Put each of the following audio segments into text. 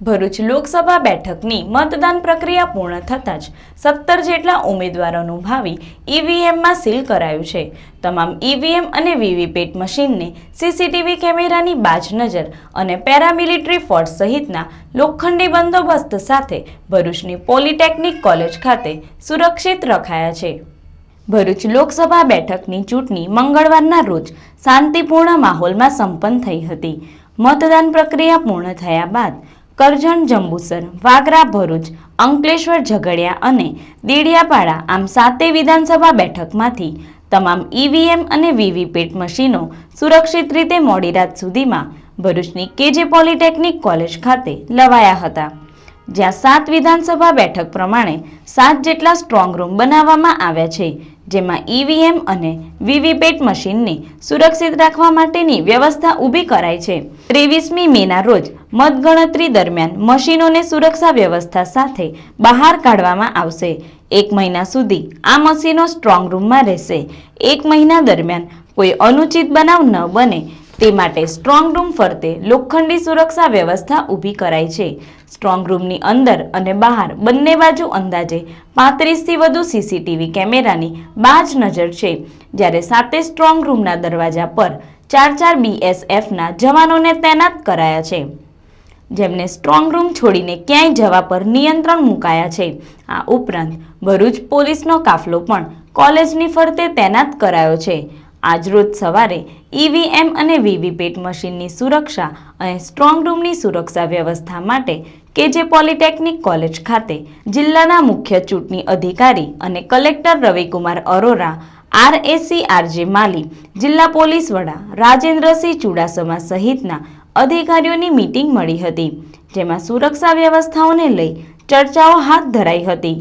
ભરૂચ લોકસભા બેઠકની મતદાન પ્રક્રિયા પૂર્ણ થતાં જ સત્તર જેટલા ઉમેદવારોનું ભાવિ ઈવીએમમાં સીલ કરાયું છે. તમામ ઈવીએમ અને વીવીપેટ મશીનને સીસીટીવી કેમેરાની બાજ નજર અને પેરામિલિટરી ફોર્સ સહિતના લોખંડી બંદોબસ્ત સાથે ભરૂચની પોલિટેકનિક કોલેજ ખાતે સુરક્ષિત રખાયા છે. ભરૂચ લોકસભા બેઠકની ચૂંટણી મંગળવારના રોજ શાંતિપૂર્ણ માહોલમાં સંપન્ન થઈ હતી. મતદાન પ્રક્રિયા પૂર્ણ થયા બાદ કરજણ જંબુસર, વાગરા ભરૂચ, અંકલેશ્વર ઝઘડિયા અને દેડિયાપાડા આમ સાતે વિધાનસભા બેઠકમાંથી તમામ ઈવીએમ અને વીવીપેટ મશીનો સુરક્ષિત રીતે મોડી રાત સુધીમાં ભરૂચની કેજે પોલિટેકનિક કોલેજ ખાતે લવાયા હતા. જ્યાં સાત વિધાનસભા બેઠક પ્રમાણે સાત જેટલા સ્ટ્રોંગ રૂમ બનાવવામાં આવ્યા છે. જેમાં ઈવીએમ અને વીવીપેટ મશીનને સુરક્ષિત રાખવા માટેની વ્યવસ્થા ઊભી કરાઈ છે. ત્રેવીસમી મેના રોજ મતગણતરી દરમિયાન મશીનોને સુરક્ષા વ્યવસ્થા સાથે બહાર કાઢવામાં આવશે. એક મહિના સુધી આ મશીનો સ્ટ્રોંગ રૂમમાં રહેશે. એક મહિના દરમિયાન કોઈ અનુચિત બનાવ ન બને તે માટે સ્ટ્રોંગ રૂમ ફરતે લોખંડી સુરક્ષા વ્યવસ્થા ઊભી કરાઈ છે. સ્ટ્રોંગ રૂમની અંદર અને બહાર બંને બાજુ અંદાજે પાંત્રીસથી વધુ સીસીટીવી કેમેરાની બાજ નજર છે. જ્યારે સાતે સ્ટ્રોંગ રૂમના દરવાજા પર ચાર ચાર બીએસએફના જવાનોને તૈનાત કરાયા છે. જેમને સ્ટ્રોંગ રૂમ છોડીને ક્યાંય જવા પર નિયંત્રણ મુકાયા છે. આ ઉપરાંત ભરૂચ પોલીસનો કાફલો પણ કોલેજની ફરતે તૈનાત કરાયો છે. આજરોજ સવારે ઈવીએમ અને વીવીપેટ મશીનની સુરક્ષા અને સ્ટ્રોંગ રૂમની સુરક્ષા વ્યવસ્થા માટે કેજે પોલિટેકનિક કોલેજ ખાતે જિલ્લાના મુખ્ય ચૂંટણી અધિકારી અને collector Ravikumar Arora RAC RJ Mali, જિલ્લા પોલીસ વડા રાજેન્દ્રસિંહ ચુડાસમા સહિતના અધિકારીઓની મીટિંગ મળી હતી, જેમાં સુરક્ષા વ્યવસ્થાઓને લઈ ચર્ચાઓ હાથ ધરાઈ હતી.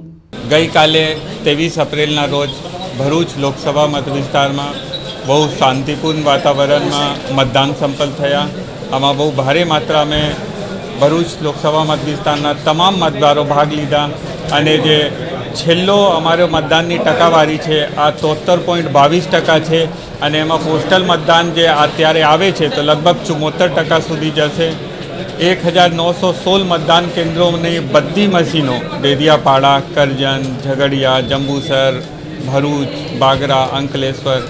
ગઈકાલે ત્રેવીસ એપ્રિલના રોજ ભરૂચ લોકસભા મત વિસ્તારમાં બહુ શાંતિપૂર્ણ વાતાવરણમાં મતદાન સંપન્ન થયા. આમાં બહુ ભારે માત્રામાં ભરૂચ લોકસભા મત વિસ્તારના તમામ મતદારો ભાગ લીધા અને જે છેલ્લો અમારો મતદાનની ટકાવારી છે, આ તોતેર પોઈન્ટ બાવીસ ટકા છે અને એમાં પોસ્ટલ મતદાન જે અત્યારે આવે છે તો લગભગ ચુમ્મોતેર ટકા સુધી જશે. એક હજાર નવસો સોળ મતદાન કેન્દ્રોની બધી મશીનો ડેડિયાપાડા કરજણ, ઝઘડિયા, જંબુસર, ભરૂચ, બાગરા, અંકલેશ્વર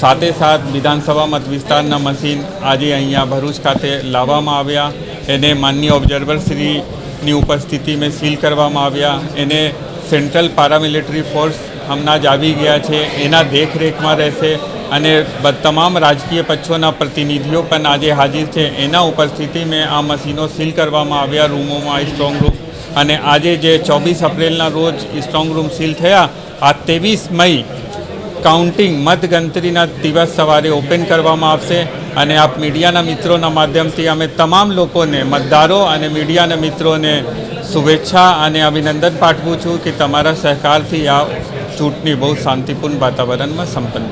સાથે સાથ વિધાનસભા મત વિસ્તારના મશીન આજે અહીંયા ભરૂચ ખાતે લાવવામાં આવ્યા. એને માનનીય ઓબ્ઝર્વરશ્રીની ઉપસ્થિતિમાં સીલ કરવામાં આવ્યા. એને સેન્ટ્રલ પારામિલિટરી ફોર્સ હમણાં જ આવી ગયા છે. એના દેખરેખમાં રહેશે અને તમામ રાજકીય પક્ષોના પ્રતિનિધિઓ પણ આજે હાજર છે. એના ઉપસ્થિતિમાં આ મશીનો સીલ કરવામાં આવ્યા, રૂમોમાં સ્ટ્રોંગ રૂમ. અને આજે જે ચોવીસ એપ્રિલના રોજ સ્ટ્રોંગ રૂમ સીલ થયા, આ ત્રેવીસ મઈ કાઉન્ટિંગ મતગણતરીના દિવસ સવારે ઓપન કરવામાં આવશે અને આપ મીડિયાના મિત્રોના માધ્યમથી અમે તમામ લોકોને, મતદારો અને મીડિયાના મિત્રોને શુભેચ્છા અને અભિનંદન પાઠવું છું કે તમારા સહકારથી આ ચૂંટણી બહુ શાંતિપૂર્ણ વાતાવરણમાં સંપન્ન